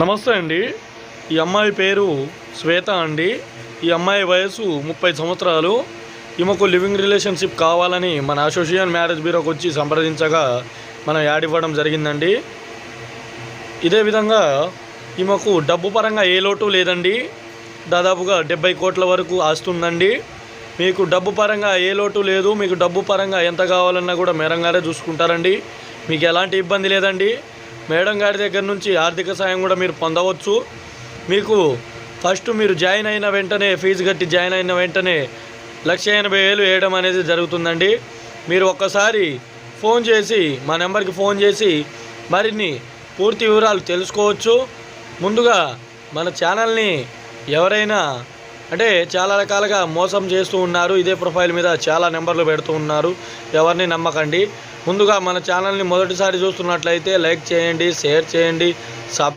నమస్తే అండి. ఈ అమ్మాయి పేరు శ్వేత అండి. ఈ అమ్మాయి వయసు ముప్పై సంవత్సరాలు. ఈమెకు లివింగ్ రిలేషన్షిప్ కావాలని మన అసోసియేషన్ మ్యారేజ్ బ్యూరోకి వచ్చి సంప్రదించగా మనం యాడ్ ఇవ్వడం జరిగిందండి. ఇదే విధంగా ఈమెకు డబ్బు పరంగా ఏ లోటు లేదండి. దాదాపుగా డెబ్బై కోట్ల వరకు ఆస్తుందండి మీకు డబ్బు పరంగా ఏ లోటు లేదు. మీకు డబ్బు పరంగా ఎంత కావాలన్నా కూడా మేరంగానే చూసుకుంటారండి. మీకు ఎలాంటి ఇబ్బంది లేదండి. మేడం గారి దగ్గర నుంచి ఆర్థిక సాయం కూడా మీరు పొందవచ్చు. మీకు ఫస్ట్ మీరు జాయిన్ అయిన వెంటనే ఫీజు కట్టి జాయిన్ అయిన వెంటనే లక్ష ఎనభై వేలు వేయడం అనేది జరుగుతుందండి. మీరు ఒక్కసారి ఫోన్ చేసి మా నెంబర్కి ఫోన్ చేసి మరిన్ని పూర్తి వివరాలు తెలుసుకోవచ్చు. ముందుగా మన ఛానల్ని ఎవరైనా అంటే చాలా రకాలుగా మోసం చేస్తూ ఉన్నారు. ఇదే ప్రొఫైల్ మీద చాలా నెంబర్లు పెడుతూ ఉన్నారు. ఎవరిని నమ్మకండి. ముందుగా మన ఛానల్ని మొదటిసారి చూస్తున్నట్లయితే లైక్ చేయండి షేర్ చేయండి సబ్